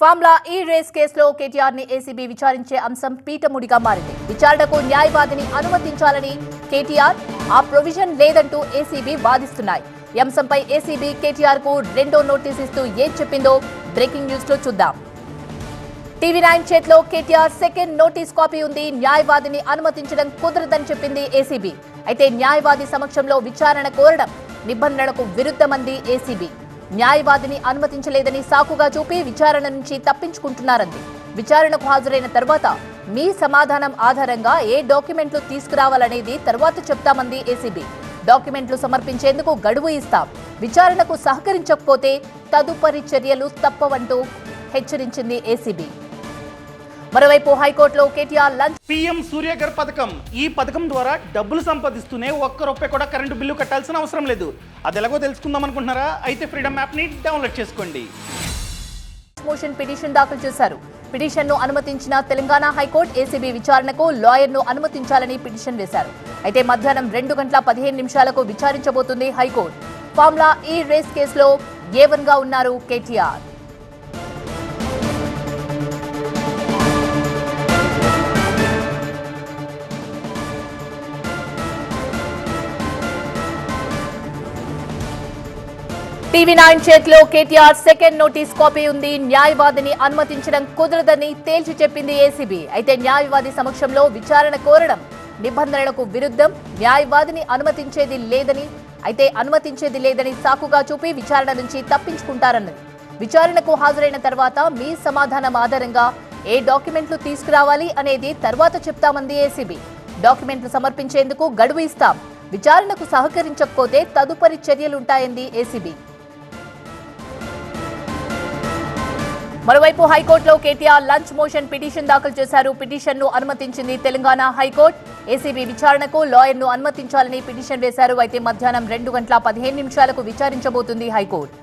ఫామ్లా ఈ రేస్ కేసులో కేటీఆర్ని ఏసీబీ విచారించే అంశం పీఠముడిగా మారింది. విచారణకు న్యాయవాదిని అనుమతించాలని కేటీఆర్ ఆ ప్రొవిజన్ లేదంటూ ఏసీబీ వాదిస్తున్నాయి. ఈ అంశంపై ఏసీబీ కేటీఆర్కు రెండో నోటీస్ ఇస్తూ ఏం చెప్పిందో బ్రేకింగ్ న్యూస్లో చూద్దాం. టీవీ నైన్ చేతిలో కేటీఆర్ సెకండ్ నోటీస్ కాపీ ఉంది. న్యాయవాదిని అనుమతించడం కుదరదని చెప్పింది ఏసీబీ. అయితే న్యాయవాది సమక్షంలో విచారణ కోరడం నిబంధనలకు విరుద్ధమంది ఏసీబీ. న్యాయవాదిని అనుమతించలేదని సాకుగా చూపి విచారణ నుంచి తప్పించుకుంటున్నారంది. విచారణకు హాజరైన తర్వాత మీ సమాధానం ఆధారంగా ఏ డాక్యుమెంట్లు తీసుకురావాలనేది తర్వాత చెప్తామంది ఏసీబీ. డాక్యుమెంట్లు సమర్పించేందుకు గడువు ఇస్తాం. విచారణకు సహకరించకపోతే తదుపరి చర్యలు తప్పవంటూ హెచ్చరించింది ఏసీబీ. మరోవైపు హైకోర్టులో కేటీఆర్ లంచ్ పిఎం సూర్యగర్ పథకం. ఈ పథకం ద్వారా డబ్బులు సంపాదిస్తూనే ఒక్క రూపాయి కూడా కరెంటు బిల్లు కట్టాల్సిన అవసరం లేదు. అది ఎలాగో తెలుసుకుందాం అనుకుంటున్నారా? అయితే ఫ్రీడమ్ యాప్ని డౌన్లోడ్ చేసుకోండి. మోషన్ పిటిషన్ దాఖలు చేశారు. పిటిషన్ను అనుమతించిన తెలంగాణ హైకోర్టు ఏసీబీ విచారణకు లాయర్ను అనుమతించాలని పిటిషన్ వేశారు. అయితే మధ్యాహ్నం రెండు గంటల పదిహేను నిమిషాలకు విచారించబోతుంది హైకోర్టు. ఫామ్లా ఈ రేస్ కేసులో ఏవన్గా ఉన్నారు కేటీఆర్? టీవీ నైన్ చేతిలో కేటీఆర్ సెకండ్ నోటీస్ కాపీ ఉంది. న్యాయవాదిని అనుమతించడం కుదరదని తేల్చి చెప్పింది ఏసీబీ. అయితే న్యాయవాది సమక్షంలో విచారణ కోరడం నిబంధనలకు విరుద్ధం. న్యాయవాదిని అనుమతించేది లేదని అయితే అనుమతించేది లేదని సాకుగా చూపి విచారణ నుంచి తప్పించుకుంటారన్నది. విచారణకు హాజరైన తర్వాత మీ సమాధానం ఆధారంగా ఏ డాక్యుమెంట్లు తీసుకురావాలి అనేది తర్వాత చెప్తామంది ఏసీబీ. డాక్యుమెంట్లు సమర్పించేందుకు గడువు ఇస్తాం. విచారణకు సహకరించకపోతే తదుపరి చర్యలుంటాయంది ఏసీబీ. మరోవైపు హైకోర్టులో కేటీఆర్ లంచ్ మోషన్ పిటిషన్ దాఖలు చేశారు. పిటిషన్ను అనుమతించింది తెలంగాణ హైకోర్టు. ఏసీబీ విచారణకు లాయర్ను అనుమతించాలని పిటిషన్ వేశారు. అయితే మధ్యాహ్నం రెండు గంటల పదిహేను నిమిషాలకు విచారించబోతుంది హైకోర్టు.